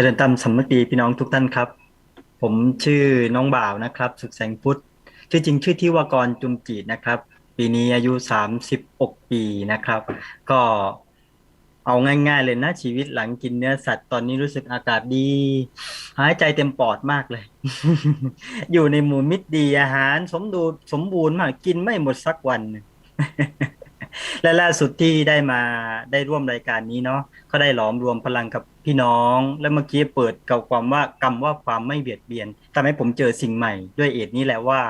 เจริญธรรมสามัคคีพี่น้องทุกท่านครับ ผมชื่อน้องบ่าวนะครับ สุขแสงพุทธชื่อจริงชื่อที่วากรจุมจีดนะครับ ปีนี้อายุ 36 ปีนะครับ ก็เอาง่ายๆเลยนะชีวิตหลังกินเนื้อสัตว์ตอนนี้รู้สึกอากาศดี หายใจเต็มปอดมากเลย อยู่ในหมู่มิตรดีอาหาร สมดูสมบูรณ์มากกินไม่หมดสักวัน และล่าสุดที่ได้มาได้ร่วมรายการนี้เนาะก็ได้หลอมรวมพลังกับพี่น้อง และเมื่อกี้เปิดกับความว่ากรรมว่าความไม่เบียดเบียนทำให้ผมเจอสิ่งใหม่ ด้วยเอตนี้แหละว่า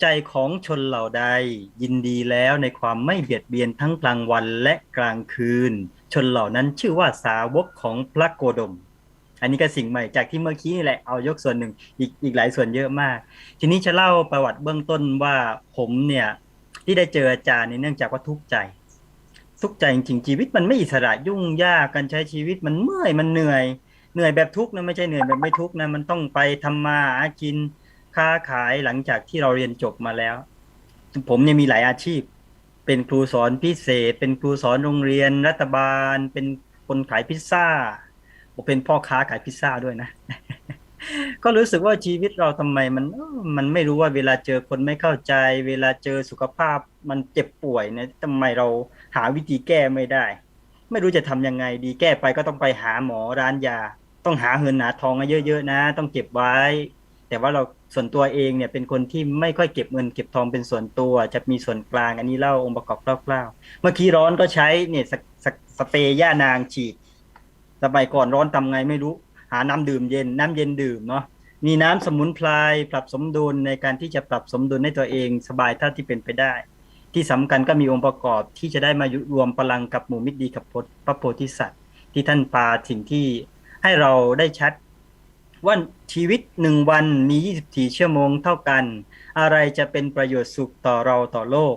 ใจของชนเหล่าใด ยินดีแล้วในความไม่เบียดเบียนทั้งกลางวันและกลางคืน ชนเหล่านั้นชื่อว่าสาวกของพระโกดม อันนี้ก็สิ่งใหม่จากที่เมื่อกี้นี่แหละเอายกส่วนหนึ่งอีกอีกหลายส่วนเยอะมาก ทีนี้จะเล่าประวัติเบื้องต้นว่าผมเนี่ย ที่ได้เจออาจารย์เนี่ยเนื่องจากว่าทุกข์ใจ ทุกข์ใจจริงๆชีวิตมันไม่อิสระยุ่งยากการใช้ชีวิตมันเมื่อยมันเหนื่อย เหนื่อยแบบทุกข์นะไม่ใช่เหนื่อยแบบไม่ทุกข์นะมันต้องไปทำมาหากินค้าขายหลังจากที่เราเรียนจบมาแล้ว ผมเนี่ยมีหลายอาชีพ เป็นครูสอนพิเศษ เป็นครูสอนโรงเรียนรัฐบาล เป็นคนขายพิซซ่าผมเป็นพ่อค้าขายพิซซ่าด้วยนะ ก็รู้สึกว่าชีวิตเราทำไมมันมันไม่รู้ว่าเวลาเจอคนไม่เข้าใจ เวลาเจอสุขภาพมันเจ็บป่วยเนี่ยทำไมเราหาวิธีแก้ไม่ได้ ไม่รู้จะทำยังไงดีแก้ไปก็ต้องไปหาหมอร้านยา ต้องหาเงินหาทองเยอะๆนะ ต้องเก็บไว้ แต่ว่าเราส่วนตัวเองเนี่ยเป็นคนที่ไม่ค่อยเก็บเงินเก็บทองเป็นส่วนตัว จะมีส่วนกลางอันนี้เล่าองค์ประกอบคร่าวๆเมื่อกี้ร้อนก็ใช้เนี่ยสสสเปรย์ย่านางฉีดสมัยก่อนร้อนทำไงไม่รู้ หาน้ำดื่มเย็นน้ำเย็นดื่มเนาะมีน้ำสมุนไพรปรับสมดุลในการที่จะปรับสมดุลให้ตัวเองสบายเท่าที่เป็นไปได้ ที่สำคัญก็มีองค์ประกอบที่จะได้มารวมพลังกับหมู่มิตรดีกับพระโพธิสัตว์ ที่ท่านปาสิ่งที่ให้เราได้ชัดว่าชีวิตหนึ่งวันมี 24 ชั่วโมงเท่ากัน อะไรจะเป็นประโยชน์สุขต่อเราต่อโลก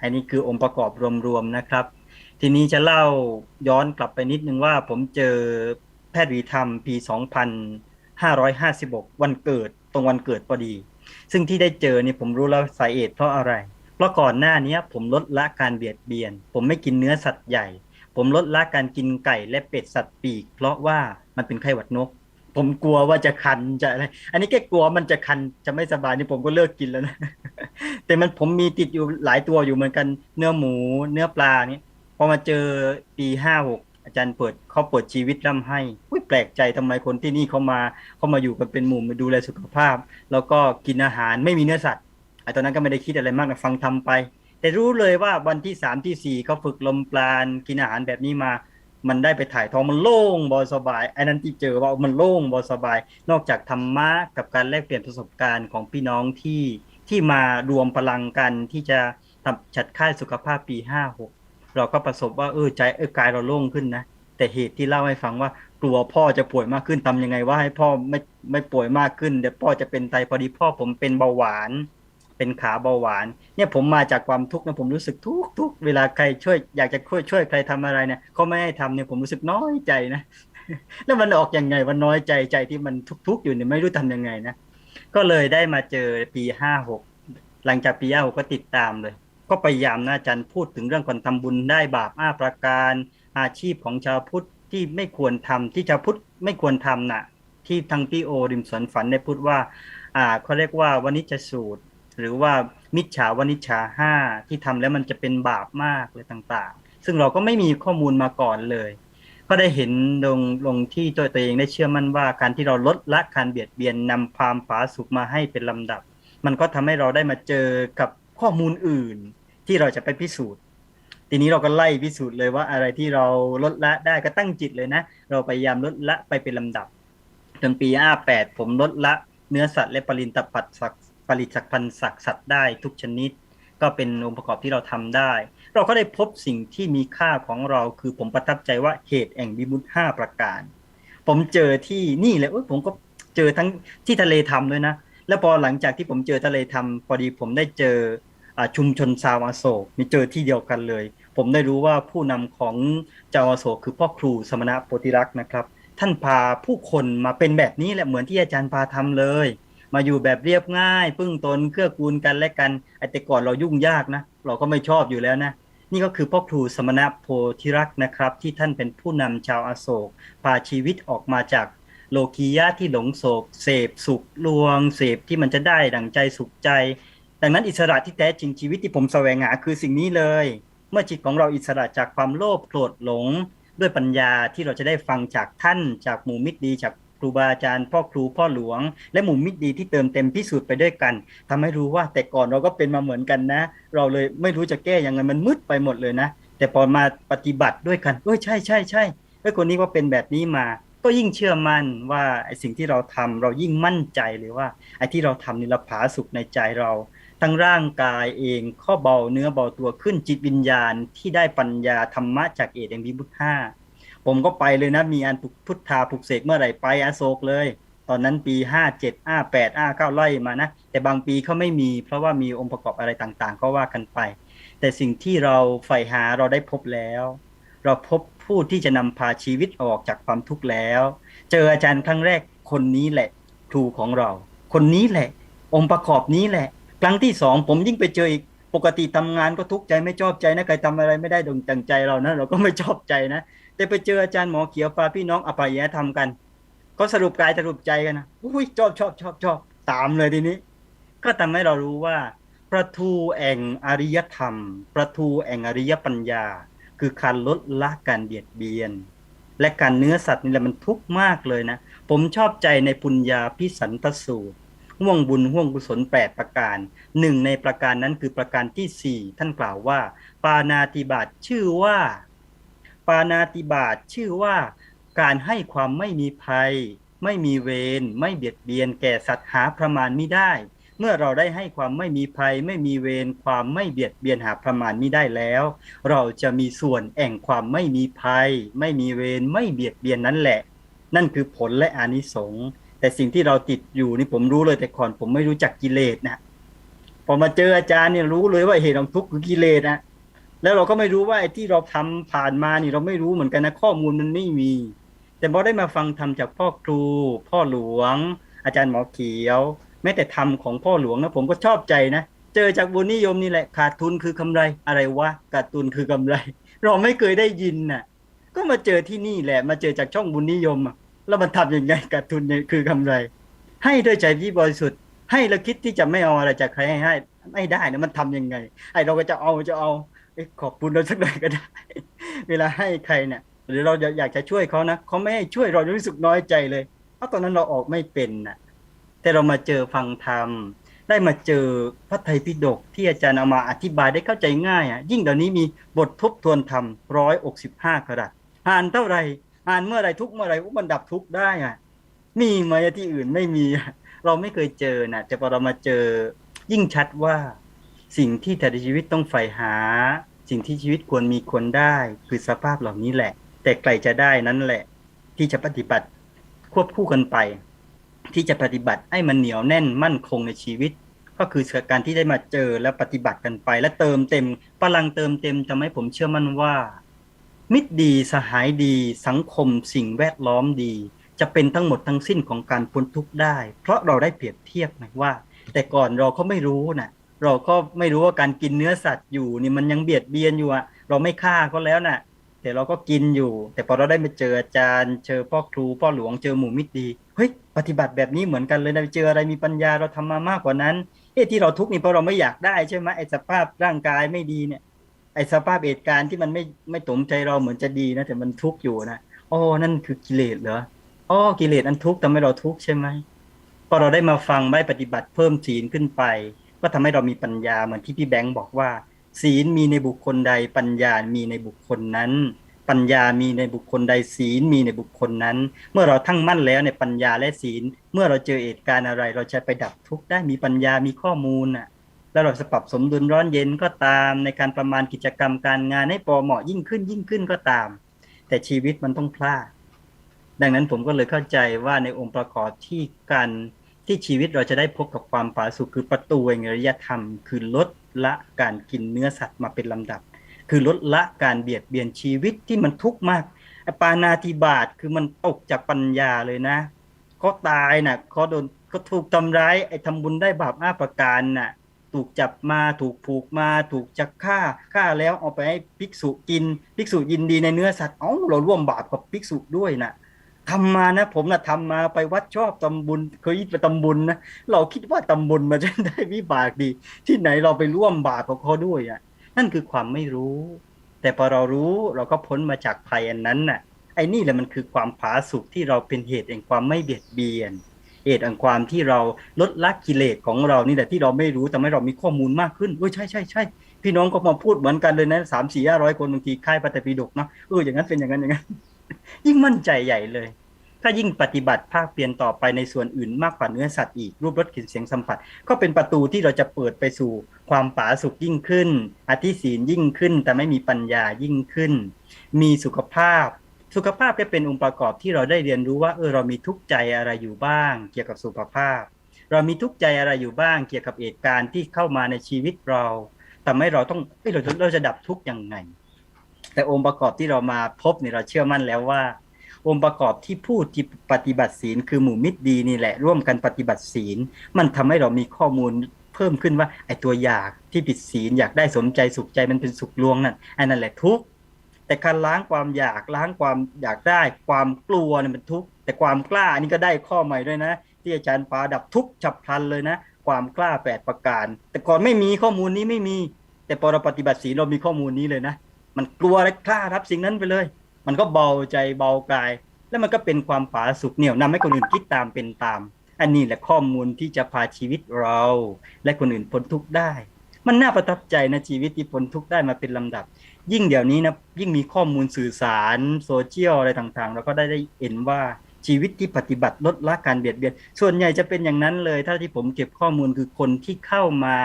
อันนี้คือองค์ประกอบรวมๆนะครับ ทีนี้จะเล่าย้อนกลับไปนิดนึงว่าผมเจอ แพทย์วีธรรมปี 2556 วันเกิดตรงวันเกิดพอดี ซึ่งที่ได้เจอเนี่ยผมรู้แล้วสาเหตุเพราะอะไร เพราะก่อนหน้านี้ผมลดละการเบียดเบียน ผมไม่กินเนื้อสัตว์ใหญ่ ผมลดละการกินไก่และเป็ดสัตว์ปีก เพราะว่ามันเป็นไข้หวัดนก ผมกลัวว่าจะคันจะอะไร อันนี้แค่กลัวมันจะคันจะไม่สบายนี่ผมก็เลิกกินแล้วนะ แต่มันผมมีติดอยู่หลายตัวอยู่เหมือนกัน เนื้อหมู เนื้อปลานี่พอมาเจอปีห้าหก อาจารย์เปิดเขาเปิดชีวิตร่ำให้อุ้ยแปลกใจทำไมคนที่นี่เขามาเขามาอยู่กันเป็นหมู่มาดูแลสุขภาพ แล้วก็กินอาหารไม่มีเนื้อสัตว์ไอ้ตอนนั้นก็ไม่ได้คิดอะไรมากนะฟังทำไป แต่รู้เลยว่าวันที่สามที่สี่เขาฝึกลมปราณกินอาหารแบบนี้มา มันได้ไปถ่ายท้องมันโล่งบอสบายไอ้นั้นที่เจอว่ามันโล่งบอสบาย นอกจากธรรมะกับการแลกเปลี่ยนประสบการณ์ของพี่น้องที่ที่มารวมพลังกันที่จะทำจัดค่ายสุขภาพปีห้าหก เราก็ประสบว่าเออใจเออกายเราโล่งขึ้นนะแต่เหตุที่เล่าให้ฟังว่ากลัวพ่อจะป่วยมากขึ้นทำยังไงว่าให้พ่อไม่ไม่ป่วยมากขึ้นเดี๋ยวพ่อจะเป็นไตพอดีพ่อผมเป็นเบาหวาน เป็นขาเบาหวาน เนี่ยผมมาจากความทุกข์นะผมรู้สึกทุกทุกเวลาใครช่วยอยากจะช่วยช่วยใครทำอะไรเนี่ยเขาไม่ให้ทำเนี่ยผมรู้สึกน้อยใจนะแล้วมันออกยังไงวันน้อยใจใจที่มันทุกๆอยู่เนี่ยไม่รู้ทำยังไงนะก็เลยได้มาเจอปีห้าหกหลังจากปีห้าหกก็ติดตามเลย ก็พยายามนะอาจารย์พูดถึงเรื่องการทำบุญได้บาปอ้าประการ อาชีพของชาวพุทธที่ไม่ควรทำที่ชาวพุทธไม่ควรทำน่ะ ที่ทางพี่โอริมสวนฝันได้พูดว่า อ่าเขาเรียกว่าวณิจสูตร หรือว่ามิจฉาวณิชาห้าที่ทำแล้วมันจะเป็นบาปมากเลยต่างๆ ซึ่งเราก็ไม่มีข้อมูลมาก่อนเลย ก็ได้เห็นลงลงที่ตัวตัวเองได้เชื่อมั่นว่าการที่เราลดละการเบียดเบียนนำความผาสุกมาให้เป็นลำดับ มันก็ทำให้เราได้มาเจอกับ ข้อมูลอื่นที่เราจะไปพิสูจน์ ทีนี้เราก็ไล่พิสูจน์เลยว่าอะไรที่เราลดละได้ก็ตั้งจิตเลยนะ เราพยายามลดละไปเป็นลำดับ จนปีห้าแปดผมลดละเนื้อสัตว์และปรินตปัดสักผลิตสักพันสักสัตว์ได้ทุกชนิด ก็เป็นองค์ประกอบที่เราทำได้ เราก็ได้พบสิ่งที่มีค่าของเราคือผมประทับใจว่าเหตุแห่งวิมุตห้าประการ ผมเจอที่นี่เลยผมก็เจอทั้งที่ทะเลทำด้วยนะ แล้วพอหลังจากที่ผมเจอทะเลทำพอดีผมได้เจอ ชุมชนชาวอโศกมีเจอที่เดียวกันเลย ผมได้รู้ว่าผู้นำของเจ้าโศกคือพ่อครูสมณะโพธิรักษ์นะครับ ท่านพาผู้คนมาเป็นแบบนี้แหละเหมือนที่อาจารย์พาทำเลย มาอยู่แบบเรียบง่าย พึ่งตนเกื้อกูลกันและกันไอแต่ก่อนเรายุ่งยากนะ เราก็ไม่ชอบอยู่แล้วนะนี่ก็คือพ่อครูสมณะโพธิรักษ์นะครับ ที่ท่านเป็นผู้นำชาวอาโศกพาชีวิตออกมาจากโลกียะที่หลงโศก เสพสุขลวง เสพที่มันจะได้ดั่งใจสุขใจ ดังนั้นอิสระที่แท้จริงชีวิตที่ผมแสวงหาคือสิ่งนี้เลย เมื่อจิตของเราอิสระจากความโลภโกรธหลง ด้วยปัญญาที่เราจะได้ฟังจากท่าน จากหมู่มิตรดี จากครูบาอาจารย์พ่อครูพ่อหลวง และหมู่มิตรดีที่เติมเต็มพิสูจน์ไปด้วยกันทำให้รู้ว่าแต่ก่อนเราก็เป็นมาเหมือนกันนะ เราเลยไม่รู้จะแก้ยังไงมันมืดไปหมดเลยนะ แต่พอมาปฏิบัติด้วยกันเอ้ยใช่ใช่ใช่เอ้ยคนนี้ว่าเป็นแบบนี้มาก็ยิ่งเชื่อมั่นว่าไอ้สิ่งที่เราทำเรายิ่งมั่นใจเลยว่าไอ้ที่เราทำนี่เราผาสุขในใจเรา ทั้งร่างกายเองข้อเบาเนื้อเบาตัวขึ้นจิตวิญญาณที่ได้ปัญญาธรรมะจากเอเดงวิบุตห้าผมก็ไปเลยนะ มีอันพุทธาปลุกเสกเมื่อไหร่ไปอโศกเลย ตอนนั้นปี57 58 59ไล่มานะ แต่บางปีเขาไม่มี เพราะว่ามีองค์ประกอบอะไรต่างๆ ก็ว่ากันไป แต่สิ่งที่เราใฝ่หาเราได้พบแล้ว เราพบผู้ที่จะนำพาชีวิตออกจากความทุกข์แล้ว เจออาจารย์ครั้งแรกคนนี้แหละ ครูของเรา คนนี้แหละ องค์ประกอบนี้แหละ ครั้งที่สองผมยิ่งไปเจออีกปกติทำงานก็ทุกข์ใจไม่ชอบใจนะใครทำอะไรไม่ได้ดงจังใจเรานะเราก็ไม่ชอบใจนะแต่ไปเจออาจารย์หมอเขียวปาพี่น้องอภัยทำกันก็สรุปกายสรุปใจกันนะอุ้ยชอบชอบชอบชอบตามเลยทีนี้ ก็ทำให้เรารู้ว่า ประทูแห่งอริยธรรม ประทูแห่งอริยปัญญา คือการลดละการเบียดเบียน และการเนื้อสัตว์นี่แหละมันทุกข์มากเลยนะ ผมชอบใจในปุญญาพิสันตสูตร ห่วงบุญห่วงกุศลแปดประการหนึ่งในประการนั้นคือประการที่สี่ท่านกล่าวว่า ปานาติบาตชื่อว่า ปานาติบาตชื่อว่า การให้ความไม่มีภัย ไม่มีเวรไม่เบียดเบียน แก่สัตว์หาประมาณไม่ได้ เมื่อเราได้ให้ความไม่มีภัย ไม่มีเวรความไม่เบียดเบียนหาประมาณไม่ได้แล้ว เราจะมีส่วนแห่งความไม่มีภัย ไม่มีเวรไม่เบียดเบียนนั่นแหละ นั่นคือผลและอานิสงส์ แต่สิ่งที่เราติดอยู่นี่ผมรู้เลยแต่ก่อนผมไม่รู้จักกิเลสนะพอมาเจออาจารย์เนี่ยรู้เลยว่าเหตุของทุกข์คือกิเลสนะแล้วเราก็ไม่รู้ว่าไอ้ที่เราทำผ่านมานี่เราไม่รู้เหมือนกันนะข้อมูลมันไม่มี แต่พอได้มาฟังธรรมจากพ่อครู พ่อหลวง อาจารย์หมอเขียว แม้แต่ธรรมของพ่อหลวงนะผมก็ชอบใจนะเจอจากบุญนิยมนี่แหละขาดทุนคือกำไรอะไรวะขาดทุนคือกำไร เราไม่เคยได้ยินน่ะ ก็มาเจอที่นี่แหละ มาเจอจากช่องบุญนิยมอะ แล้วมันทำยังไงขาดทุนเนี่ยคือกำไร ให้ด้วยใจที่บริสุทธิ์ ให้แล้วคิดที่จะไม่เอาอะไรจากใครให้ให้ไม่ได้นะมันทำยังไง ไอเราก็จะเอาจะเอาขอบคุณเราสักหน่อยก็ได้ เวลาให้ใครเนี่ยหรือเราอยากจะช่วยเขานะเขาไม่ให้ช่วยเรารู้สึกน้อยใจเลยเพราะตอนนั้นเราออกไม่เป็นน่ะแต่เรามาเจอฟังธรรมได้มาเจอพระไตรปิฎกที่อาจารย์เอามาอธิบายได้เข้าใจง่ายอะยิ่งเดี๋ยวนี้มีบททบทวนธรรมร้อยอกสิบห้ากระดัษอ่านเท่าไหร่ อ่านเมื่อไรทุกเมื่อไรมันดับทุกได้อะมีไหมที่อื่นไม่มี เราไม่เคยเจอนะแต่พอเรามาเจอยิ่งชัดว่าสิ่งที่แต่ชีวิตต้องใฝ่หา สิ่งที่ชีวิตควรมีควรได้ คือสภาพเหล่านี้แหละ แต่ไกลจะได้นั้นแหละ ที่จะปฏิบัติควบคู่กันไป ที่จะปฏิบัติให้มันเหนียวแน่นมั่นคงในชีวิต ก็คือการที่ได้มาเจอและปฏิบัติกันไป และเติมเต็มพลังเติมเต็มทำให้ผมเชื่อมั่นว่า มิตรดีสหายดีสังคมสิ่งแวดล้อมดี จะเป็นทั้งหมดทั้งสิ้นของการพ้นทุกข์ได้ เพราะเราได้เปรียบเทียบไงว่า แต่ก่อนเราก็ไม่รู้นะเราก็ไม่รู้ว่าการกินเนื้อสัตว์อยู่นี่มันยังเบียดเบียนอยู่อะเราไม่ฆ่าก็แล้วน่ะ แต่เราก็กินอยู่ แต่พอเราได้มาเจออาจารย์เจอพ่อครูพ่อหลวงเจอหมู่มิตรดีเฮ้ยปฏิบัติแบบนี้เหมือนกันเลยนะเจออะไรมีปัญญาเราทำมามากกว่านั้นเอ้ที่เราทุกข์นี่เพราะเราไม่อยากได้ใช่ไหมไอ้สภาพร่างกายไม่ดีเนี่ย อ้สภาพเหตุการณ์ที่มันไม่ไม่ตรงใจเราเหมือนจะดีนะแต่มันทุกข์อยู่นะอ๋อนั่นคือกิเลสเหรออ๋อกิเลสอันทุกข์ทำให้เราทุกข์ใช่ไหมพอเราได้มาฟังได้ปฏิบัติเพิ่มศีลขึ้นไป ก็ทำให้เรามีปัญญาเหมือนที่พี่แบงค์บอกว่า ศีลมีในบุคคลใด ปัญญามีในบุคคลนั้น ปัญญามีในบุคคลใดศีลมีในบุคคลนั้น เมื่อเราทั้งมั่นแล้วในปัญญาและศีล เมื่อเราเจอเหตุการณ์อะไร เราจะไปดับทุกข์ได้มีปัญญามีข้อมูลน่ะ แล้วเราจะปรับสมดุลร้อนเย็นก็ตาม ในการประมาณกิจกรรมการงานให้พอเหมาะยิ่งขึ้นยิ่งขึ้นก็ตาม แต่ชีวิตมันต้องพลาด ดังนั้นผมก็เลยเข้าใจว่าในองค์ประกอบที่การที่ชีวิตเราจะได้พบกับความผาสุกคือประตูแห่งอริยธรรม คือลดละการกินเนื้อสัตว์มาเป็นลำดับ คือลดละการเบียดเบียนชีวิตที่มันทุกข์มากไอ้ปานาติบาตคือมันตกจากปัญญาเลยนะเขาตายน่ะเขาโดนเขาถูกทำร้ายไอ้ทำบุญได้บาปอ้าประการน่ะ ถูกจับมาถูกผูกมาถูกจักฆ่าฆ่าแล้วเอาไปให้ภิกษุกินภิกษุยินดีในเนื้อสัตว์เอ้าเราร่วมบาปกับภิกษุด้วยนะทำมานะ ผมนะทำมาไปวัดชอบตำบุญเคยไปตำบุญนะเราคิดว่าตำบุญมันจะได้วิบากดี ที่ไหนเราไปร่วมบาปกับเขาด้วยอะนั่นคือความไม่รู้ แต่พอเรารู้เราก็พ้นมาจากภัยอันนั้นน่ะไอ้นี่แหละมันคือความผาสุกที่เราเป็นเหตุแห่งความไม่เบียดเบียน เหตุแห่งความที่เราลดละกิเลสของเรานี่แหละที่เราไม่รู้ทำให้เรามีข้อมูลมากขึ้นเออใช่ใช่ใช่พี่น้องก็มาพูดเหมือนกันเลยนะสามสี่ห้าร้อยคนบางทีค่ายปฏิปิฎกเนาะเอออย่างนั้นเป็นอย่างนั้นอย่างนั้น ยิ่งมั่นใจใหญ่เลย ถ้ายิ่งปฏิบัติภาคเปลี่ยนต่อไปในส่วนอื่นมากกว่าเนื้อสัตว์อีกรูปรสกลิ่นเสียงสัมผัส ก็เป็นประตูที่เราจะเปิดไปสู่ความผาสุกยิ่งขึ้นอธิศีลยิ่งขึ้น แต่ไม่มีปัญญายิ่งขึ้น มีสุขภาพ สุขภาพก็เป็นองค์ประกอบที่เราได้เรียนรู้ว่าเออเรามีทุกข์ใจอะไรอยู่บ้าง เกี่ยวกับสุขภาพ เรามีทุกข์ใจอะไรอยู่บ้าง เกี่ยวกับเหตุการณ์ที่เข้ามาในชีวิตเราทำให้เราต้องเอ้ยเราจะเราจะดับทุกข์ยังไง แต่องค์ประกอบที่เรามาพบเนี่ยเราเชื่อมั่นแล้วว่า องค์ประกอบที่พูดที่ปฏิบัติศีลคือหมู่มิตรดีนี่แหละ ร่วมกันปฏิบัติศีล มันทำให้เรามีข้อมูลเพิ่มขึ้นว่าไอ้ตัวอยากที่ผิดศีลอยากได้สมใจสุขใจมันเป็นสุขลวงนั่นไอ้นั่นแหละทุกข์ แต่การล้างความอยากล้างความอยากได้ ความกลัวเนี่ยมันทุกข์แต่ความกล้าอันนี้ก็ได้ข้อใหม่ด้วยนะ ที่อาจารย์ปาดับทุกข์ฉับพลันเลยนะ ความกล้าแปดประการ แต่ก่อนไม่มีข้อมูลนี้ไม่มี แต่พอเราปฏิบัติศีลเรามีข้อมูลนี้เลยนะ มันกลัวและกล้ารับสิ่งนั้นไปเลย มันก็เบาใจเบากาย แล้วมันก็เป็นความผาสุกเหนี่ยวนำให้คนอื่นคิดตามเป็นตาม อันนี้แหละข้อมูลที่จะพาชีวิตเรา และคนอื่นพ้นทุกข์ได้ มันน่าประทับใจนะชีวิตที่พ้นทุกได้มาเป็นลำดับ ยิ่งเดี๋ยวนี้นะยิ่งมีข้อมูลสื่อสารโซเชียลอะไรต่างๆ เราก็ได้ได้เห็นว่าชีวิตที่ปฏิบัติลดละการเบียดเบียน ส่วนใหญ่จะเป็นอย่างนั้นเลย ถ้าที่ผมเก็บข้อมูลคือคนที่เข้ามา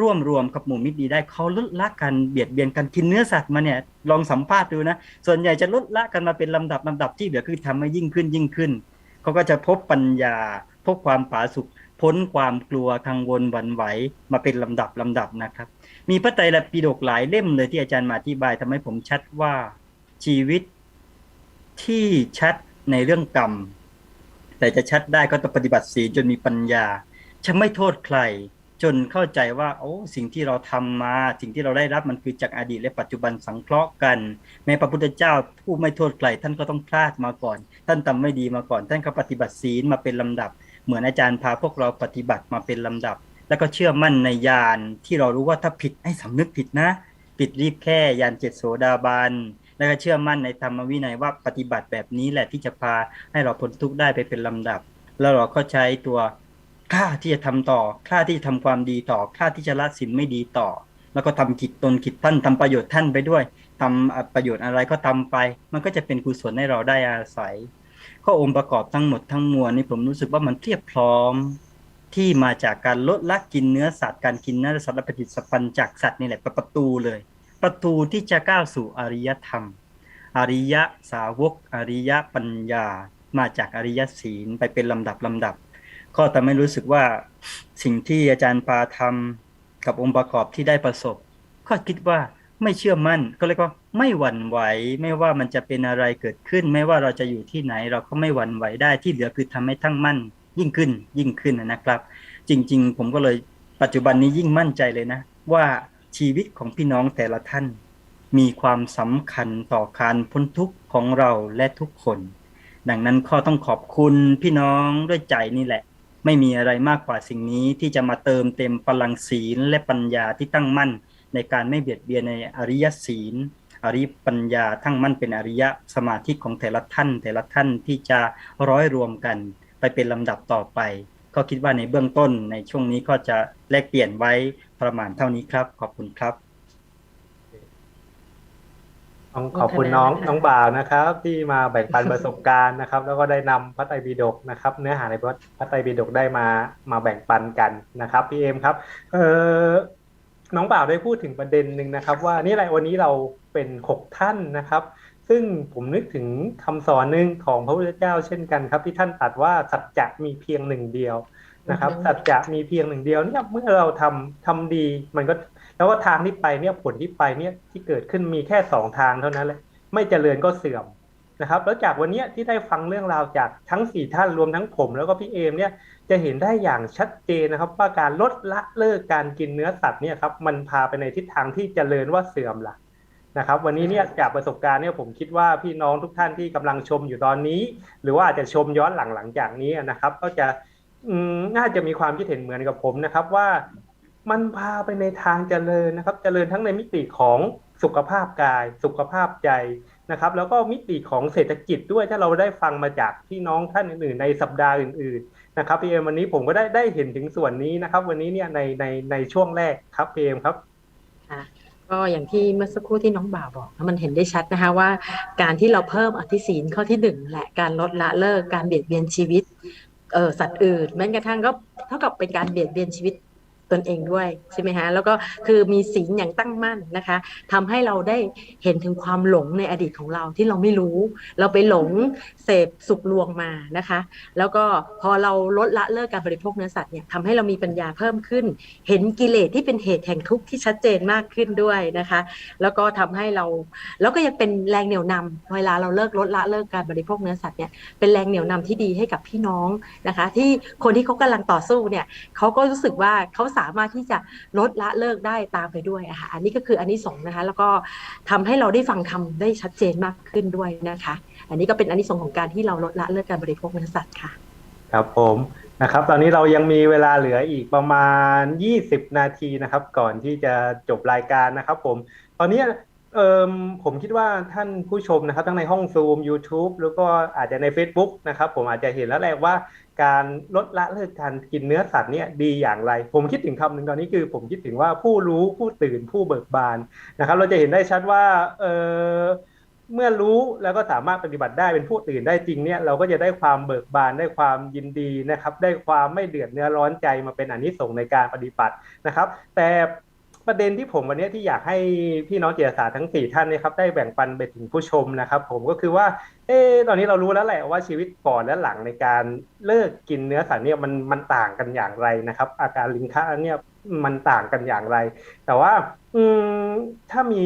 ร่วมรวมกับหมู่มิตรดีได้เขาลดละการเบียดเบียนกันกินเนื้อสัตว์มาเนี่ยลองสัมภาษณ์ดูนะ ส่วนใหญ่จะลดละกันมาเป็นลำดับลำดับที่เหลือคือทำให้ยิ่งขึ้นยิ่งขึ้น เขาก็จะพบปัญญา พบความผาสุก พ้นความกลัวกังวลหวั่นไหวมาเป็นลำดับลำดับนะครับ มีพระไตรปิฎกหลายเล่มเลยที่อาจารย์มาอธิบายทำให้ผมชัดว่าชีวิตที่ชัดในเรื่องกรรม แต่จะชัดได้ก็ต้องปฏิบัติศีลจนมีปัญญาจะไม่โทษใคร จนเข้าใจว่า โอ้สิ่งที่เราทำมา สิ่งที่เราได้รับมันคือจากอดีตและปัจจุบันสังเคราะห์กันแม้พระพุทธเจ้าผู้ไม่โทษใครท่านก็ต้องพลาดมาก่อน ท่านทำไม่ดีมาก่อน ท่านก็ปฏิบัติศีลมาเป็นลำดับ เหมือนอาจารย์พาพวกเราปฏิบัติมาเป็นลำดับ แล้วก็เชื่อมั่นในญาณที่เรารู้ว่าถ้าผิดให้สำนึกผิดนะ ผิดรีบแค่ยานเจ็ดโสดาบันแล้วก็เชื่อมั่นในธรรมวินัยว่าปฏิบัติแบบนี้แหละที่จะพาให้เราพ้นทุกข์ได้ไปเป็นลำดับ แล้วเราก็ใช้ตัวกล้าที่จะทำต่อกล้าที่จะทำความดีต่อกล้าที่จะละสินไม่ดีต่อ แล้วก็ทำกิจตนกิจท่านทำประโยชน์ท่านไปด้วยทำประโยชน์อะไรก็ทำไป มันก็จะเป็นกุศลให้เราได้อาศัย ข้อองค์ประกอบทั้งหมดทั้งมวลนี่ผมรู้สึกว่ามันเทียบพร้อมที่มาจากการลดละกินเนื้อสัตว์การกินเนื้อสัตว์และปฏิสัพันธ์จากสัตว์นี่แหละประตูเลย ประตูที่จะก้าวสู่อริยธรรม อริยสาวก อริยปัญญา มาจากอริยศีลไปเป็นลำดับลำดับ ก็ทำให้รู้สึกว่าสิ่งที่อาจารย์ปาทำกับองค์ประกอบที่ได้ประสบ ก็คิดว่า ไม่เชื่อมั่น ก็เลยก็ไม่หวั่นไหว ไม่ว่ามันจะเป็นอะไรเกิดขึ้น ไม่ว่าเราจะอยู่ที่ไหน เราก็ไม่หวั่นไหวได้ที่เหลือคือทำให้ทั้งมั่น ยิ่งขึ้นยิ่งขึ้นนะครับ จริง ๆ ผมก็เลยปัจจุบันนี้ยิ่งมั่นใจเลยนะ ว่าชีวิตของพี่น้องแต่ละท่าน มีความสำคัญต่อการพ้นทุกข์ของเราและทุกคน ดังนั้นข้อต้องขอบคุณพี่น้องด้วยใจนี่แหละ ไม่มีอะไรมากกว่าสิ่งนี้ที่จะมาเติมเต็มพลังศีลและปัญญาที่ตั้งมั่น ในการไม่เบียดเบียนในอริยศีล อริยปัญญาทั้งมั่นเป็นอริยสมาธิของแต่ละท่าน แต่ละท่านที่จะร้อยรวมกัน ไปเป็นลำดับต่อไป ก็คิดว่าในเบื้องต้นในช่วงนี้ก็จะแลกเปลี่ยนไว้ประมาณเท่านี้ครับ ขอบคุณครับต้องขอบคุณน้องน้องบ่าวนะครับ ที่มาแบ่งปันประสบการณ์นะครับ แล้วก็ได้นำพระไตรปิฎกนะครับ เนื้อหาในพระพระไตรปิฎกได้มามาแบ่งปันกันนะครับพี่เอมครับ เออ น้องบ่าวได้พูดถึงประเด็นหนึ่งนะครับ ว่านี่แหละวันนี้เราเป็นหกท่านนะครับ ซึ่งผมนึกถึงคำสอนหนึ่งของพระพุทธเจ้าเช่นกันครับ ที่ท่านตรัสว่าสัจจะมีเพียงหนึ่งเดียวนะครับสัจจะมีเพียงหนึ่งเดียวเนี่ยเมื่อเราทำทำดีมันก็แล้วว่าทางที่ไปเนี่ยผลที่ไปเนี่ยที่เกิดขึ้นมีแค่สองทางเท่านั้นแหละไม่เจริญก็เสื่อม นะครับแล้วจากวันนี้ที่ได้ฟังเรื่องราวจากทั้งสี่ท่านรวมทั้งผม แล้วก็พี่เอมเนี่ยจะเห็นได้อย่างชัดเจนนะครับ ว่าการลดละเลิกการกินเนื้อสัตว์เนี่ยครับมันพาไปในทิศทางที่เจริญว่าเสื่อมละนะครับวันนี้เนี่ยจากประสบการณ์เนี่ยผมคิดว่าพี่น้องทุกท่านที่กำลังชมอยู่ตอนนี้ หรือว่าอาจจะชมย้อนหลังหลังจากนี้นะครับ ก็จะน่าจะมีความคิดเห็นเหมือนกับผมนะครับว่ามันพาไปในทางเจริญนะครับ เจริญทั้งในมิติของสุขภาพกาย สุขภาพใจ นะครับ แล้วก็มิติของเศรษฐกิจด้วยถ้าเราได้ฟังมาจากพี่น้องท่านอื่นๆ ในสัปดาห์อื่นๆนะครับพีเอ็มวันนี้ผมก็ได้ได้เห็นถึงส่วนนี้นะครับ วันนี้เนี่ยในในในช่วงแรกครับพีเอ็มครับก็อย่างที่เมื่อสักครู่ที่น้องบ่าวบอกมันเห็นได้ชัดนะคะว่า การที่เราเพิ่มอธิศีลข้อที่หนึ่งและการลดละเลิกการเบียดเบียนชีวิตเออสัตว์อื่นแม้กระทั่งก็เท่ากับเป็นการเบียดเบียนชีวิต ตนเองด้วยใช่ไหมฮะแล้วก็คือมีศีลอย่างตั้งมั่นนะคะทำให้เราได้เห็นถึงความหลงในอดีตของเราที่เราไม่รู้ เราไปหลงเสพสุขลวงมานะคะ แล้วก็พอเราลดละเลิกการบริโภคเนื้อสัตว์เนี่ยทำให้เรามีปัญญาเพิ่มขึ้น เห็นกิเลสที่เป็นเหตุแห่งทุกข์ที่ชัดเจนมากขึ้นด้วยนะคะ แล้วก็ทำให้เราแล้วก็ยังเป็นแรงเหนี่ยวนำเวลาเราเลิกลดละเลิกการบริโภคเนื้อสัตว์เนี่ยเป็นแรงเหนี่ยวนำที่ดีให้กับพี่น้องนะคะ ที่คนที่เขากำลังต่อสู้เนี่ยเขาก็รู้สึกว่าเขาสามารถที่จะลดละเลิกได้ตามไปด้วยอะค่ะอันนี้ก็คืออันนี้สงนะคะ แล้วก็ทำให้เราได้ฟังคำได้ชัดเจนมากขึ้นด้วยนะคะ อันนี้ก็เป็นอันนี้สงของการที่เราลดละเลิกการบริโภคเนื้อสัตว์ค่ะ ครับผมนะครับ ตอนนี้เรายังมีเวลาเหลืออีกประมาณ 20 นาทีนะครับ ก่อนที่จะจบรายการนะครับผมตอนนี้เอ่มผมคิดว่าท่านผู้ชมนะครับ ทั้งในห้องซูม YouTube แล้วก็อาจจะใน Facebook นะครับ ผมอาจจะเห็นแล้วแหละว่า การลดละเลิกการกินเนื้อสัตว์เนี่ยดีอย่างไร ผมคิดถึงคำหนึ่งตอนนี้คือ ผมคิดถึงว่าผู้รู้ผู้ตื่นผู้เบิกบานนะครับ เราจะเห็นได้ชัดว่าเออเมื่อรู้แล้วก็สามารถปฏิบัติได้เป็นผู้ตื่นได้จริงเนี่ยเราก็จะได้ความเบิกบานได้ความยินดีนะครับ ได้ความไม่เดือดเนื้อร้อนใจมาเป็นอานิสงส์ในการปฏิบัตินะครับ แต่ ประเด็นที่ผมวันนี้ที่อยากให้พี่น้องจิตอาสาทั้ง 4 ท่านนะครับได้แบ่งปันไปถึงผู้ชมนะครับ ผมก็คือว่าเออตอนนี้เรารู้แล้วแหละว่าชีวิตก่อนและหลังในการเลิกกินเนื้อสัตว์เนี่ยมันมันต่างกันอย่างไรนะครับ อาการลิงคะเนี่ยมันต่างกันอย่างไร แต่ว่า อืมถ้ามี